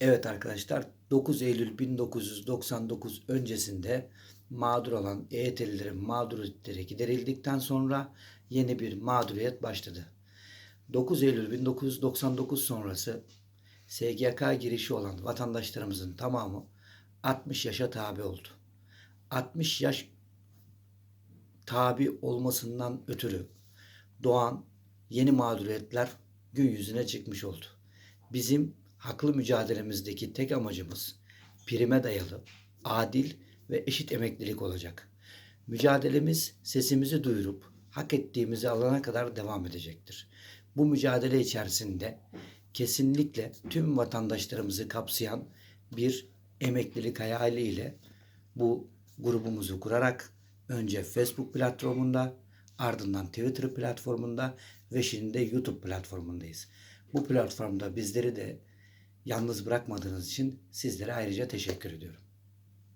Evet arkadaşlar 9 Eylül 1999 öncesinde mağdur olan EYT'lilerin mağduriyetleri giderildikten sonra yeni bir mağduriyet başladı. 9 Eylül 1999 sonrası SGK girişi olan vatandaşlarımızın tamamı 60 yaşa tabi oldu. 60 yaş tabi olmasından ötürü doğan yeni mağduriyetler gün yüzüne çıkmış oldu. Bizim haklı mücadelemizdeki tek amacımız prime dayalı, adil ve eşit emeklilik olacak. Mücadelemiz sesimizi duyurup hak ettiğimizi alana kadar devam edecektir. Bu mücadele içerisinde kesinlikle tüm vatandaşlarımızı kapsayan bir emeklilik hayaliyle bu grubumuzu kurarak önce Facebook platformunda ardından Twitter platformunda ve şimdi YouTube platformundayız. Bu platformda bizleri de yalnız bırakmadığınız için sizlere ayrıca teşekkür ediyorum.